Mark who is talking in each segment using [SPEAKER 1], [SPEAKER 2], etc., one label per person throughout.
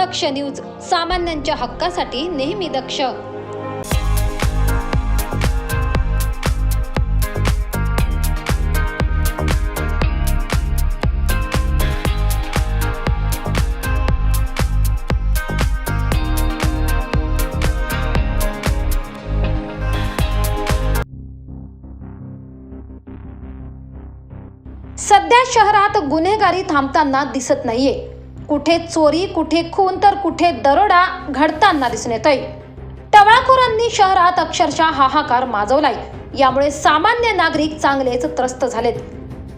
[SPEAKER 1] दक्ष news सामान्यांच्या हक्कासाठी नेहमी दक्ष. सध्या शहरात गुन्हेगारी थांबताना दिसत नाहीये. कुठे चोरी कुठे खून तर कुठे दरोडा घडताना दिसून येतोय. टवाळखोरांनी शहरात अक्षरशः हाहाकार माजवलाय. यामुळे सामान्य नागरिक चांगलेच त्रस्त झालेत.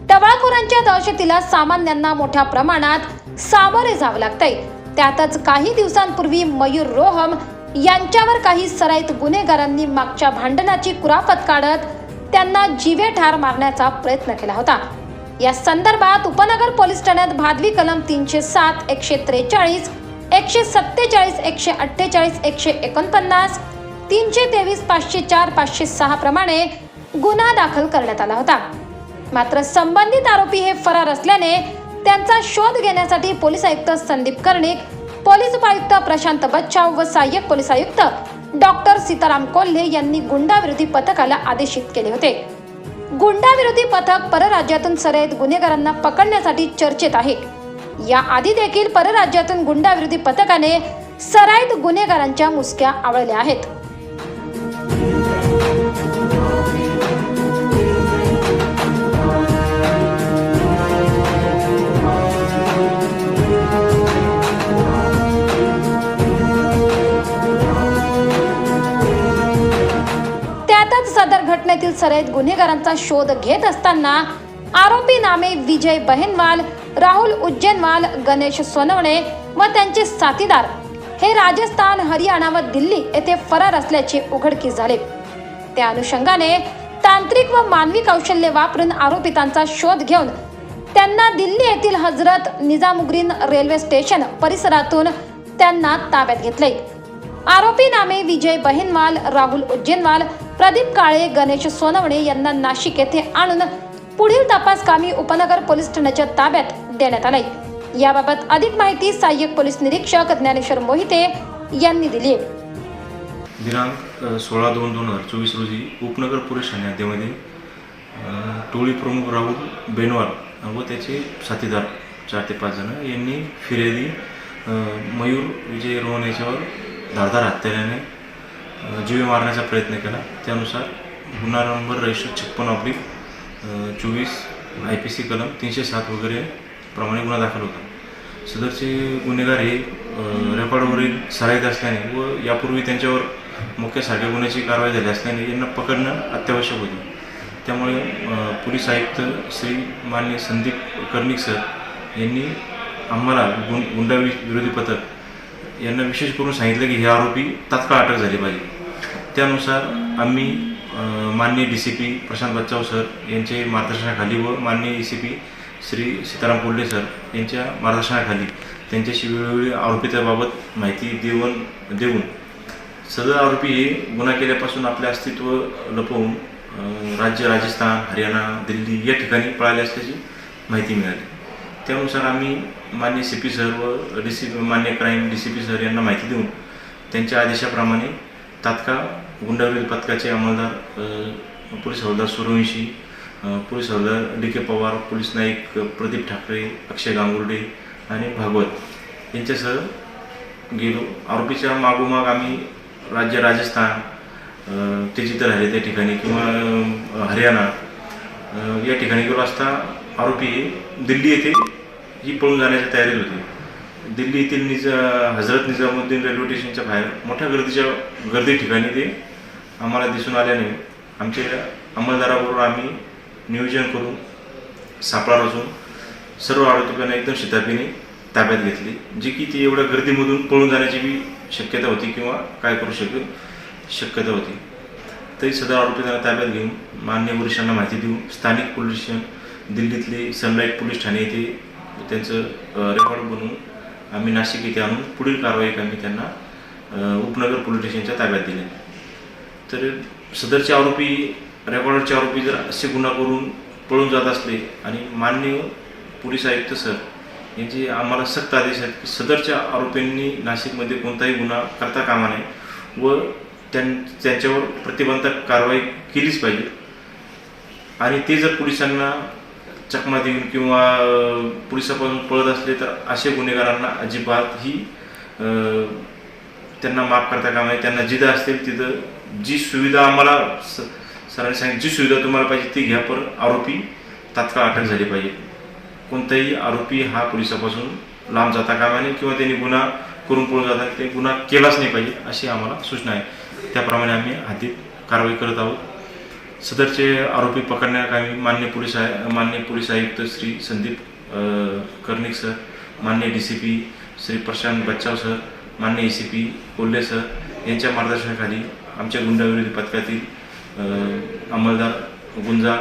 [SPEAKER 1] टवाळखोरांच्या दहशतीला सामान्यांना मोठ्या प्रमाणात सामोरे जावं लागतंय. त्यातच काही दिवसांपूर्वी मयूर रोहम यांच्यावर काही सराईत गुन्हेगारांनी मागच्या भांडणाची कुरापत काढत त्यांना जीवे ठार मारण्याचा प्रयत्न केला होता. या संदर्भात उपनगर पोलीस ठाण्यात भादवी कलम तीनशे सात एकशे त्रेचाळीस एकशे सत्तेचाळीस एकशे अठ्ठेचाळीस एकशे एकोणपन्नास तीनशे तेवीस पाचशे चार पाचशे सहा प्रमाणे गुन्हा दाखल करण्यात आला होता. मात्र संबंधित आरोपी हे फरार असल्याने त्यांचा शोध घेण्यासाठी पोलीस आयुक्त संदीप कर्णिक पोलीस उपायुक्त प्रशांत बच्चाव व सहाय्यक पोलीस आयुक्त डॉक्टर सीताराम कोल्हे यांनी गुंडाविरोधी पथकाला आदेशित केले होते. गुंडाविरोधी पथक परराज्यातून सराईत गुन्हेगारांना पकडण्यासाठी चर्चेत आहे. या आधी देखील परराज्यातून गुंडाविरोधी पथकाने सराईत गुन्हेगारांच्या मुसक्या आवळल्या आहेत. घटनेतील सरेत गुन्हेगारांचा शोध घेत असताना आरोपी नामे विजय बहेनवाल राहुल उज्जैनवाल गणेश सोनवणे व त्यांचे साथीदार हे राजस्थान हरियाणा व दिल्ली येथे फरार असल्याचे उघडकीस झाले. त्या अनुषंगाने तांत्रिक व मानवी कौशल्य वापरून आरोपितांचा शोध घेऊन त्यांना दिल्ली येथील हजरत निजामुद्दीन रेल्वे स्टेशन परिसरातून त्यांना ताब्यात घेतले. आरोपी नामे विजय बहिनवाल राहुल उज्जैनवाल प्रदीप काळे गणेश सोनवणे यांना नाशिक येथे आणून पुढील तपास कामी उपनगर पोलीस ठाण्याच्या ताब्यात देण्यात आले याबाबत अधिक माहिती सहाय्यक पोलीस निरीक्षक ज्ञानेश्वर मोहिते यांनी दिली आहे.
[SPEAKER 2] दिनांक सोळा दोन दोन हजार चोवीस रोजी उपनगर पोलीस ठाणे हद्दीमध्ये टोळी प्रमुख राहुल बेनवाल व त्याचे साथीदार चार ते पाच जण यांनी फिर्यादी मयूर विजय रोहन याच्यावर धारधार हत्याऱ्याने जीवे मारण्याचा प्रयत्न केला. त्यानुसार गुन्हा नंबर रजिस्टर छप्पन ऑब्लिक चोवीस आय पी सी कलम तीनशे सात वगैरे प्रमाणे गुन्हा दाखल होता. सदरचे गुन्हेगार हे रेकॉर्डवरील सराईत असल्याने व यापूर्वी त्यांच्यावर मुख्य सारख्या गुन्ह्याची कारवाई झाली असल्याने यांना पकडणं अत्यावश्यक होते. त्यामुळे पोलीस आयुक्त श्री मान्य संदीप कर्णिक सर यांनी आम्हाला गुं गुंडा विरोधी पथक यांना विशेष करून सांगितलं की हे आरोपी तात्काळ अटक झाली पाहिजे. त्यानुसार आम्ही माननीय D C P Prashant Bachhav sir यांचे मार्गदर्शनाखाली व माननीय D C P Shri Sitaram Kolhe sir यांच्या मार्गदर्शनाखाली त्यांच्याशी वेळोवेळी आरोपिताबाबत माहिती देऊन देऊन सदर आरोपी हे गुन्हा केल्यापासून आपले अस्तित्व लपवून राज्य राजस्थान हरियाणा दिल्ली या ठिकाणी पळाले असल्याची माहिती मिळाली. त्यानुसार आम्ही मान्य सी पी सर व डी सी मान्य crime D C P sir यांना माहिती देऊन त्यांच्या आदेशाप्रमाणे तात्काळ गुंडावरील पथकाचे अंमलदार पोलीस हवालदार सूर्यवंशी पोलीस हवालदार डी के पवार पोलीस नाईक प्रदीप ठाकरे अक्षय गांगुर्डे आणि भागवत यांच्यासह गेलो. आरोपीच्या मागोमाग आम्ही राज्य राजस्थान ते जिथं राहिले त्या ठिकाणी किंवा हरियाणा या ठिकाणी गेलो असता आरोपी दिल्ली येथे ही पळून जाण्याच्या तयारीत होते. दिल्ली येथील निज हजरत निजामुद्दीन रेल्वे स्टेशनच्या बाहेर मोठ्या गर्दीच्या गर्दी ठिकाणी ते आम्हाला दिसून आल्याने आमच्या अंमलदाराबरोबर आम्ही नियोजन करून सापळा रचून सर्व आरोपींना एकदम शिताफीने ताब्यात घेतली जी की ती एवढ्या गर्दीमधून पळून जाण्याची बी शक्यता होती किंवा काय करू शकेल शक्यता होती. तरी सदर आरोपींना ताब्यात घेऊन मान्य वरिष्ठांना माहिती देऊन स्थानिक पोलीस स्टेशन दिल्लीतले सनलाईट पोलीस ठाणे येथे त्यांचं रेकॉर्ड बनवून आम्ही नाशिक येथे आणून पुढील कारवाई आम्ही त्यांना उपनगर पोलीस स्टेशनच्या ताब्यात दिले. तर सदरचे आरोपी रेकॉर्डरचे आरोपी जर असे गुन्हा करून पळून जात असले आणि माननीय पोलीस आयुक्त सर यांचे आम्हाला सक्त आदेश आहेत की सदरच्या आरोपींनी नाशिकमध्ये कोणताही गुन्हा करता कामा नये व त्यां त्यांच्यावर प्रतिबंधक कारवाई केलीच पाहिजे. आणि ते जर पोलिसांना चकमा देऊन किंवा पोलिसापासून पळत असले तर असे गुन्हेगारांना अजिबात ही त्यांना माफ करता कामा नये. त्यांना जिथं असतील तिथं जी सुविधा आम्हाला स सरांनी सांगितली जी सुविधा तुम्हाला पाहिजे ती घ्या. पर आरोपी तात्काळ अटक झाली पाहिजे. कोणताही आरोपी हा पोलिसापासून लांब जाता कामा नये किंवा त्यांनी गुन्हा करून पळून जातात ते गुन्हा केलाच नाही पाहिजे अशी आम्हाला सूचना आहे. त्याप्रमाणे आम्ही हद्दीत कारवाई करत आहोत. सदरचे आरोपी पकडण्याकामी मान्य पोलीस आय मान्य पोलीस आयुक्त श्री संदीप कर्णिक सर मान्य D C P Shri Prashant Bachhav sir मान्य A C P Kolhe sir यांच्या मार्गदर्शनाखाली आमच्या गुंडाविरोधी पथकातील अंमलदार गुंजा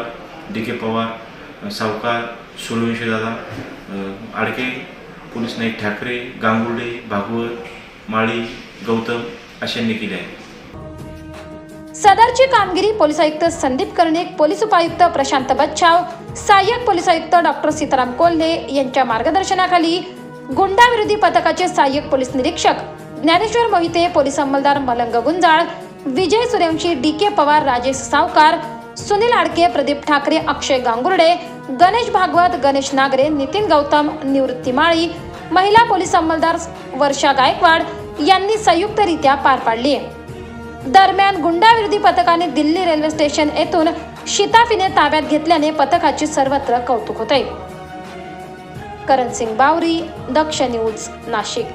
[SPEAKER 2] डी के पवार सावकार सूर्यवंशी दादा आडके पोलीस नाईक ठाकरे गांगुर्डे भागवत माळी गौतम अशांनी केले आहे
[SPEAKER 1] सदरची कामगिरी पोलीस आयुक्त संदीप कर्णिक पोलीस उपायुक्त प्रशांत बच्छाव सहाय्यक पोलीस आयुक्त डॉक्टर सीताराम कोल्हे यांच्या मार्गदर्शनाखाली गुंडाविरोधी पथकाचे सहाय्यक पोलीस निरीक्षक ज्ञानेश्वर मोहिते पोलीस अंमलदार मलंग गुंजाळ विजय सूर्यवंशी डी के पवार राजेश सावकार सुनील आडके प्रदीप ठाकरे अक्षय गांगुर्डे गणेश भागवत गणेश नागरे नितीन गौतम निवृत्ती माळी महिला पोलीस अंमलदार वर्षा गायकवाड यांनी संयुक्तरित्या पार पाडली आहे. दरम्यान गुंडाविरोधी पथकाने दिल्ली रेल्वे स्टेशन येथून शिताफीने ताब्यात घेतल्याने पथकाची सर्वत्र कौतुक होते. करण सिंग बावरी दक्ष न्यूज नाशिक.